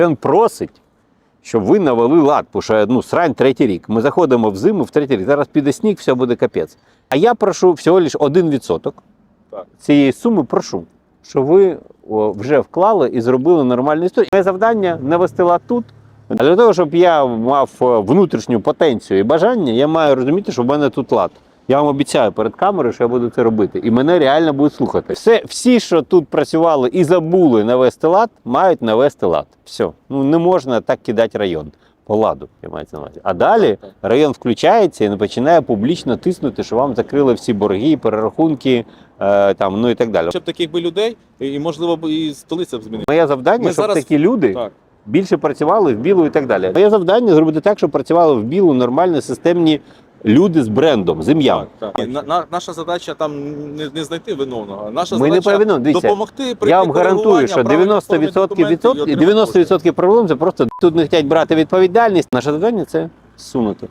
Він просить, щоб ви навели лад, тому що ну, срань третій рік. Ми заходимо в зиму в третій рік. Зараз піде сніг, все буде капець. А я прошу всього лише 1% цієї суми прошу, щоб ви вже вклали і зробили нормальну історію. Моє завдання навести лад тут. А для того, щоб я мав е, внутрішню потенцію і бажання, я маю розуміти, що в мене тут лад. Я вам обіцяю перед камерою, що я буду це робити. І мене реально будуть слухати. Все, всі, що тут працювали і забули навести лад, мають навести лад. Все. Ну не можна так кидати район. По ладу, я маю на увазі. А далі район включається і починає публічно тиснути, що вам закрили всі борги, перерахунки, е, там, ну і так далі. Щоб таких би людей, і можливо і столиця б змінила. Моє завдання, Ми щоб зараз- такі люди Так. більше працювали в білу і так далі. Моє завдання зробити так, щоб працювали в білу нормальні системні люди з брендом, з ім'ям. На, на- наша задача там не, не знайти виновного. Наша Ми задача не Дивіться, допомогти прийти Я вам гарантую, що 90% оформити відсотків, 90% проблем це просто тут не хочуть брати відповідальність. Наше завдання це сунути.